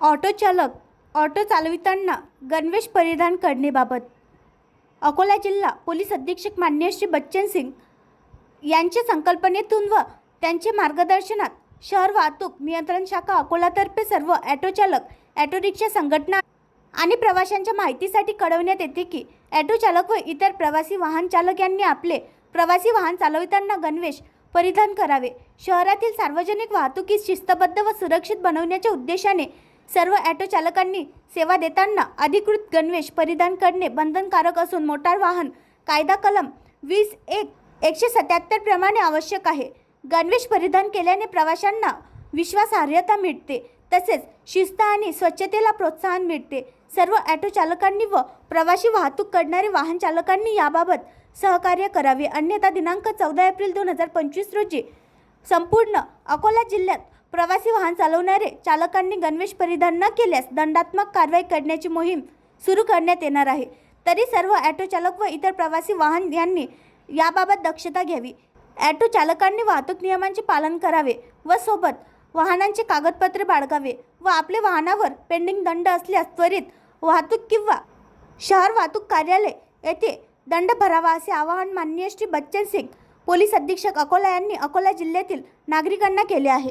Auto चालक auto चालविताना गणवेश परिधान करण्याबाबत. अकोला जिल्हा पोलीस अधीक्षक मान्य श्री बच्चन सिंग यांच्या संकल्पनेतून व त्यांचे मार्गदर्शनात शहर वाहतूक नियंत्रण शाखा अकोलातर्फे सर्व ॲटो चालक ॲटो रिक्षा संघटना आणि प्रवाशांच्या माहितीसाठी कळवण्यात येते की ॲटो चालक व इतर प्रवासी वाहन चालक यांनी आपले प्रवासी वाहन चालविताना गणवेश परिधान करावे. शहरातील सार्वजनिक वाहतुकीस शिस्तबद्ध व सुरक्षित बनवण्याच्या उद्देशाने सर्व ॲटो चालकांनी सेवा देताना अधिकृत गणवेश परिधान करणे बंधनकारक असून मोटार वाहन कायदा कलम वीस एक एकशे सत्याहत्तर प्रमाणे आवश्यक आहे. गणवेश परिधान केल्याने प्रवाशांना विश्वासार्हता मिळते तसेच शिस्त आणि स्वच्छतेला प्रोत्साहन मिळते. सर्व ॲटो चालकांनी व प्रवासी वाहतूक करणारे वाहन चालकांनी याबाबत सहकार्य करावे. अन्यथा दिनांक चौदा एप्रिल दोन हजार पंचवीस रोजी संपूर्ण अकोला जिल्ह्यात प्रवासी वाहन चालवणारे चालकांनी गणवेश परिधान न केल्यास दंडात्मक कारवाई करण्याची मोहीम सुरू करण्यात येणार आहे. तरी सर्व ॲटो चालक व इतर प्रवासी वाहन यांनी याबाबत दक्षता घ्यावी. ॲटो चालकांनी वाहतूक नियमांचे पालन करावे व सोबत वाहनांचे कागदपत्रे बाळगावे व आपले वाहनावर पेंडिंग दंड असल्यास त्वरित वाहतूक किंवा शहर वाहतूक कार्यालय येथे दंड भरावा असे आवाहन माननीय श्री बच्चन सिंग पोलीस अधीक्षक अकोला यांनी अकोला जिल्ह्यातील नागरिकांना केले आहे.